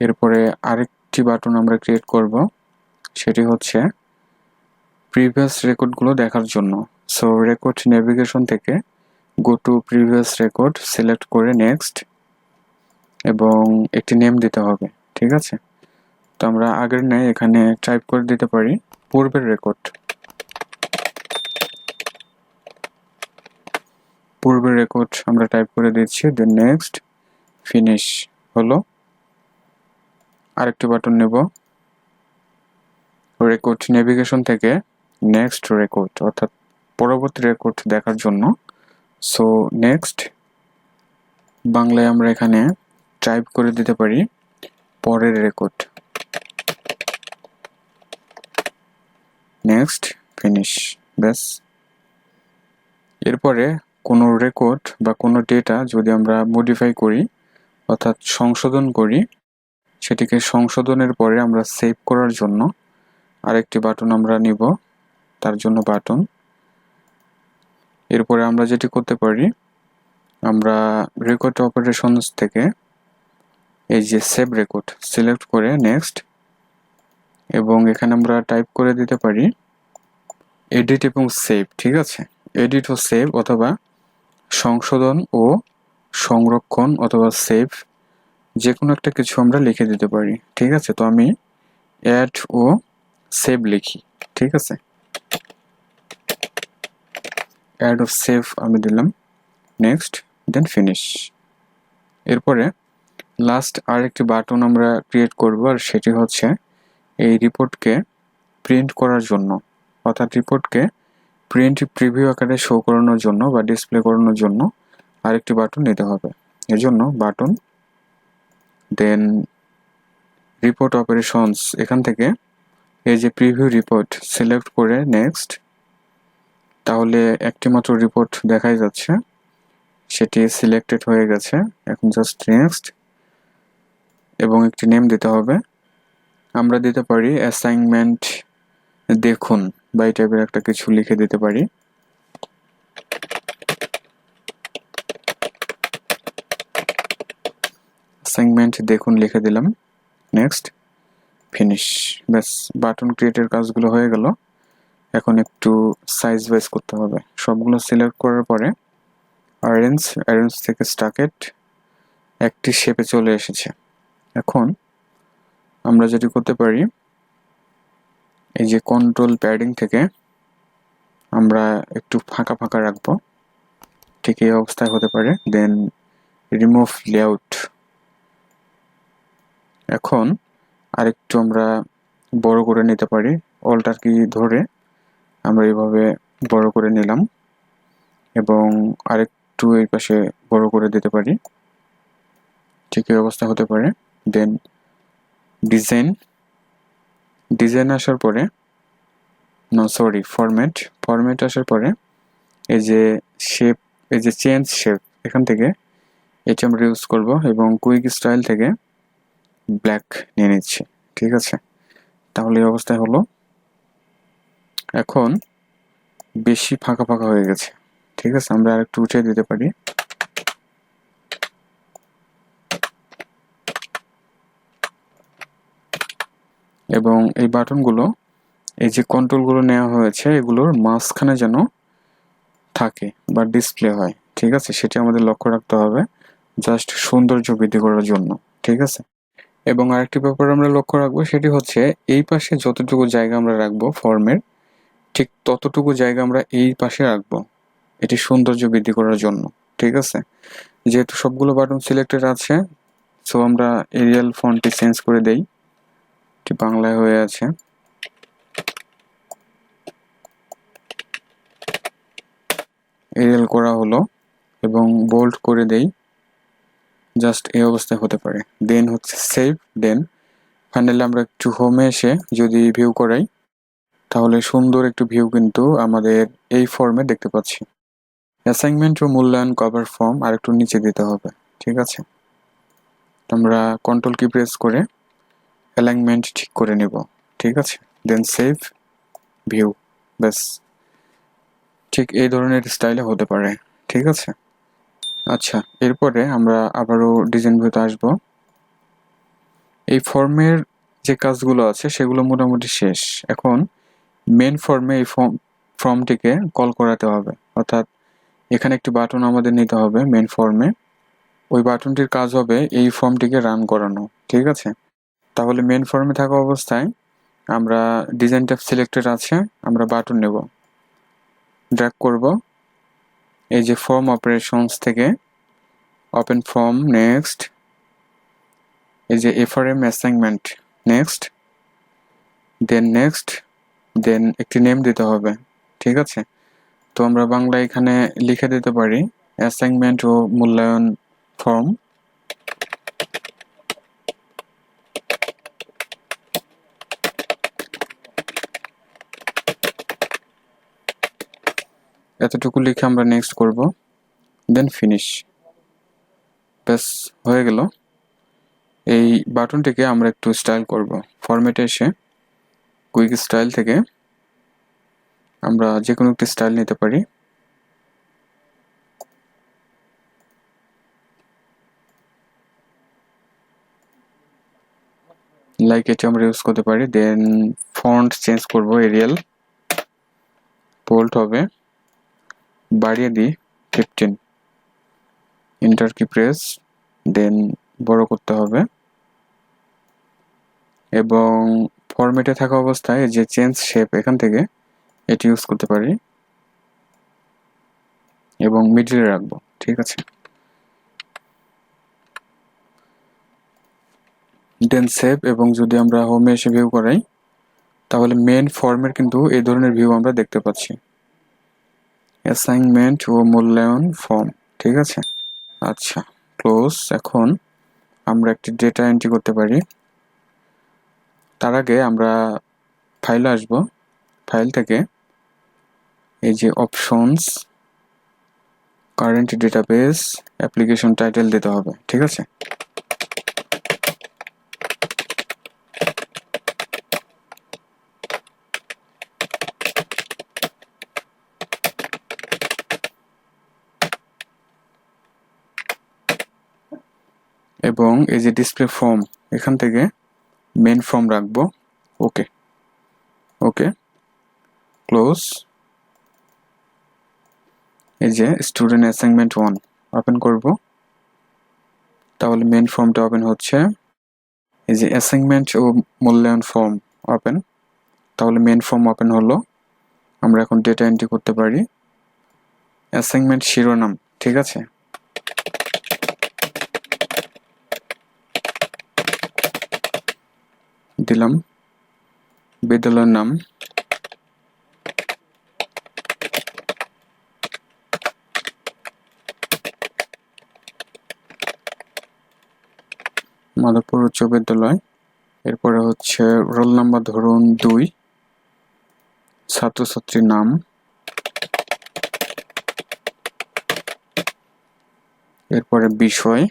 এরপরে আরেকটি বাটন আমরা ক্রিয়েট করব, সেটি হচ্ছে প্রিভিয়াস রেকর্ডগুলো দেখার জন্য। সো রেকর্ড নেভিগেশন থেকে go to previous record select করে নেক্সট এবং একটি নেম দিতে হবে, ঠিক আছে? তো আমরা আগের নেই এখানে টাইপ করে দিতে পারি পূর্বের রেকর্ড পূর্বের রেকর্ড আমরা টাইপ করে দিচ্ছি দেন নেক্সট ফিনিশ হলো। আরেকটি বাটন নেব। রেকর্ড নেভিগেশন থেকে নেক্সট রেকর্ড অর্থাৎ পরবর্তী রেকর্ড দেখার জন্য। সো নেক্সট বাংলায় আমরা এখানে টাইপ করে দিতে পারি পরের রেকর্ড নেক্সট ফিনিশ ব্যাস। এরপরে কোনো রেকর্ড বা কোনো ডেটা যদি আমরা মডিফাই করি, অর্থাৎ সংশোধন করি সেটিকে সংশোধনের পরে আমরা সেভ করার জন্য আরেকটি বাটন আমরা নিব, তার জন্য বাটন এরপরে আমরা যেটি করতে পারি, আমরা রেকর্ড অপারেশনস থেকে এই যে সেভ রেকর্ড সিলেক্ট করে নেক্সট এবং এখানে আমরা টাইপ করে দিতে পারি এডিট এবং সেভ ঠিক আছে? এডিট ও সেভ অথবা সংশোধন ও সংরক্ষণ অথবা সেভ যে কোনো একটা কিছু আমরা লিখে দিতে পারি, ঠিক আছে? তো আমি অ্যাড ও সেভ লিখি, ঠিক আছে? অ্যাড ও সেভ আমি দিলাম নেক্সট দেন ফিনিশ এরপরে লাস্ট আরেকটি বাটন আমরা ক্রিয়েট করব, আর সেটি হচ্ছে এই রিপোর্টকে প্রিন্ট করার জন্য, অর্থাৎ রিপোর্টকে প্রিন্ট প্রিভিউ আকারে শো করানোর জন্য বা ডিসপ্লে করানোর জন্য আরেকটি বাটন নিতে হবে। এজন্য বাটন দেন রিপোর্ট অপারেশনস এখান থেকে এই যে প্রিভিউ রিপোর্ট সিলেক্ট করে নেক্সট তাহলে একটি মাত্র রিপোর্ট দেখাই যাচ্ছে। সেটি সিলেক্টেড হয়ে গেছে। এখন জাস্ট নেক্সট এবং একটি নেম দিতে হবে। আমরা দিতে পারি অ্যাসাইনমেন্ট দেখুন, বা এই টাইপের একটা কিছু লিখে দিতে পারি। অ্যাসাইনমেন্ট দেখুন, লিখে দিলাম। নেক্সট ফিনিশ ব্যাস বাটন ক্রিয়েটের কাজগুলো হয়ে গেল। এখন একটু সাইজ ওয়াইজ করতে হবে। সবগুলো সিলেক্ট করার পরে অ্যারেঞ্জ অ্যারেঞ্জ থেকে স্টাকেট একটি শেপে চলে এসেছে। এখন আমরা যেটি করতে পারি, এই যে কন্ট্রোল প্যাডিং থেকে আমরা একটু ফাঁকা ফাঁকা রাখব। ঠিক এই অবস্থায় হতে পারে। দেন রিমুভ লেআউট এখন আরেকটু আমরা বড় করে নিতে পারি। অল্টার কি ধরে আমরা এইভাবে বড় করে নিলাম এবং আরেকটু এই পাশে বড় করে দিতে পারি। ঠিক এই অবস্থা হতে পারে। দেন ডিজাইন ডিজাইন আসার পরে না সরি ফরম্যাট ফরম্যাট আসার পরে এই যে শেপ এই যে চেঞ্জ শেপ এখান থেকে এটি আমরা ইউজ করব এবং কুইক স্টাইল থেকে ব্ল্যাক নিয়ে নিচ্ছি, ঠিক আছে? তাহলে এই অবস্থায় হলো, এখন বেশি ফাঁকা ফাঁকা হয়ে গেছে, ঠিক আছে? আমরা আরেকটু উঠিয়ে দিতে পারি। এবং এই বাটনগুলো, এই যে কন্ট্রোলগুলো নেওয়া হয়েছে, এগুলোর মাঝখানে যেন থাকে বা ডিসপ্লে হয়, ঠিক আছে? সেটি আমাদের লক্ষ্য রাখতে হবে জাস্ট সৌন্দর্য বৃদ্ধি করার জন্য, ঠিক আছে? এবং আরেকটি ব্যাপার আমরা লক্ষ্য রাখব, সেটি হচ্ছে এই পাশে যতটুকু জায়গা আমরা রাখব ফর্মের, ঠিক ততটুকু জায়গা আমরা এই পাশে রাখব। এটি সৌন্দর্য বৃদ্ধি করার জন্য, ঠিক আছে? যেহেতু সবগুলো বাটন সিলেক্টেড আছে সো আমরা এরিয়াল ফন্টটি চেঞ্জ করে দেই। এটি বাংলায় হয়ে আছে। এরিয়াল করা হলো এবং বোল্ড করে দেই। জাস্ট এই অবস্থায় হতে পারে। দেন হচ্ছে সেভ দেন ফাইনালি আমরা একটু হোমে এসে যদি ভিউ করাই, তাহলে সুন্দর একটু ভিউ কিন্তু আমাদের এই ফর্মে দেখতে পাচ্ছি। অ্যাসাইনমেন্ট ও মূল্যায়ন কভার ফর্ম আর একটু নিচে দিতে হবে, ঠিক আছে? আমরা কন্ট্রোল কি প্রেস করে অ্যালাইনমেন্ট ঠিক করে নেব, ঠিক আছে? দেন সেভ ভিউ ব্যাস। ঠিক এই ধরনের স্টাইলে হতে পারে, ঠিক আছে? আচ্ছা এরপরে আমরা আবারও ডিজাইন ভিউতে আসব। এই ফর্মের যে কাজগুলো আছে, সেগুলো মোটামুটি শেষ। এখন মেন ফর্মে এই ফর্ম ফর্মটিকে কল করাতে হবে। অর্থাৎ এখানে একটি বাটন আমাদের নিতে হবে মেন ফর্মে ওই বাটনটির কাজ হবে এই ফর্মটিকে রান করানো, ঠিক আছে? তাহলে মেন ফর্মে থাকা অবস্থায় আমরা ডিজাইন ট্যাব সিলেক্টেড আছে, আমরা বাটন নেব। ড্র্যাগ করব। এই যে ফর্ম অপারেশনস থেকে ওপেন ফর্ম নেক্সট এই যে FRM assignment next then next then একটি নেম দিতে হবে, ঠিক আছে? তো আমরা বাংলা এখানে লিখে দিতে পারি অ্যাসাইনমেন্ট ও মূল্যায়ন ফর্ম এতটুকু লিখে আমরা নেক্সট করব। দেন ফিনিশ ব্যাস, হয়ে গেল। এই বাটনটিকে আমরা একটু স্টাইল করব। ফরম্যাটে এসে কুইক স্টাইল থেকে আমরা যে কোনো একটি স্টাইল নিতে পারি। লাইক এটা আমরা ইউজ করতে পারি। দেন ফন্ট চেঞ্জ করব এরিয়াল পোল্ট হবে। বাড়িয়ে দিই fifteen enter key press then বড় করতে হবে। এবং ফরম্যাটে থাকা অবস্থায় যে চেঞ্জ শেপ এখান থেকে, এটি ইউজ করতে পারি। এবং মিডিলে রাখব, ঠিক আছে? দেন সেভ এবং যদি আমরা হোমে এসে ভিউ করাই, তাহলে মেন ফর্মের কিন্তু এই ধরনের ভিউ আমরা দেখতে পাচ্ছি। অ্যাসাইনমেন্ট ও মূল্যায়ন ফর্ম ঠিক আছে? আচ্ছা ক্লোজ এখন আমরা একটি ডেটা এন্ট্রি করতে পারি। তার আগে আমরা ফাইলে আসব। ফাইল থেকে এই যে options current database application title দিতে হবে, ঠিক আছে? এবং এই যে ডিসপ্লে ফর্ম এখান থেকে মেন ফর্ম রাখব। ওকে ওকে ক্লোজ এই যে স্টুডেন্ট অ্যাসাইনমেন্ট ওয়ান ওপেন করব। তাহলে মেন ফর্মটা ওপেন হচ্ছে। এই যে অ্যাসাইনমেন্ট ও মূল্যায়ন ফর্ম ওপেন তাহলে মেন ফর্ম ওপেন হলো। আমরা এখন ডেটা এন্ট্রি করতে পারি। অ্যাসাইনমেন্ট শিরোনাম, ঠিক আছে? দিলাম। বিদ্যালয়ের নাম। মাধবপুর উচ্চ বিদ্যালয়। এরপরে হচ্ছে রোল নাম্বার ধরুন দুই। ছাত্রছাত্রীর নাম। এরপরে বিষয়।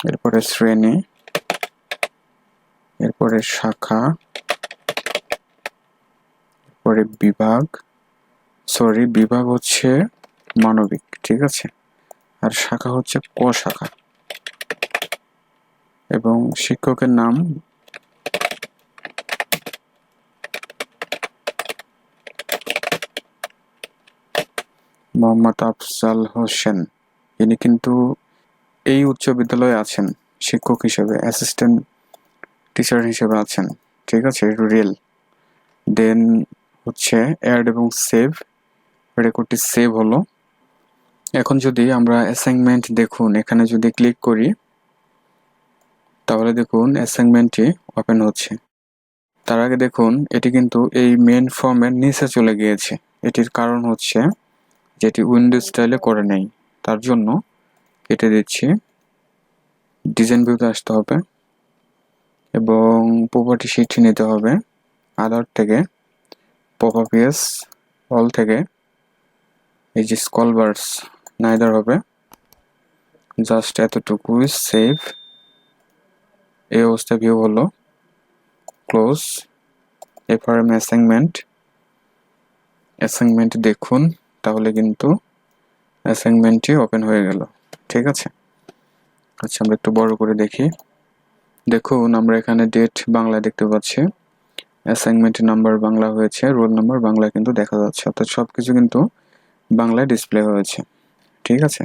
এরপরে শ্রেণি। এরপরে শাখা, এরপরে বিভাগ, সরি, বিভাগ হচ্ছে মানবিক, ঠিক আছে? আর শাখা হচ্ছে ক শাখা এবং শিক্ষকের নাম মোহাম্মদ আফজাল হোসেন। ইনি কিন্তু এই উচ্চ বিদ্যালয়ে আছেন, শিক্ষক হিসেবে অ্যাসিস্ট্যান্ট টিচার হিসেবে আছেন, ঠিক আছে? রিয়েল দেন হচ্ছে অ্যাড এবং সেভ রেকর্ডটি সেভ হলো। এখন যদি আমরা অ্যাসাইনমেন্ট দেখুন, এখানে যদি ক্লিক করি, তাহলে দেখুন অ্যাসাইনমেন্টটি ওপেন হচ্ছে। তার আগে দেখুন, এটি কিন্তু এই মেন ফর্মের নিচে চলে গিয়েছে। এটির কারণ হচ্ছে যেটি উইন্ডো স্টাইলে করে নেই। তার জন্য কেটে দিচ্ছি। ডিজাইন ভিউতে আসতে হবে। এবং প্রপার্টি শিট নিতে হবে আদার থেকে পপাপিএস অল থেকে, এই যে স্কলবার্স নাইদার হবে জাস্ট এতটুকু সেভ এই অবস্থা ভিউ হলো ক্লোজ এফআরএম অ্যাসাইনমেন্ট অ্যাসাইনমেন্ট দেখুন, তাহলে কিন্তু অ্যাসাইনমেন্টটি ওপেন হয়ে গেল, ঠিক আছে? আচ্ছা আমরা একটু বড় করে দেখি। দেখুন, আমরা এখানে ডেট বাংলা দেখতে পাচ্ছি। অ্যাসাইনমেন্ট নাম্বার বাংলা হয়েছে রোল নাম্বার বাংলা কিন্তু দেখা যাচ্ছে। অর্থাৎ সব কিছু কিন্তু বাংলায় ডিসপ্লে হয়েছে। ঠিক আছে?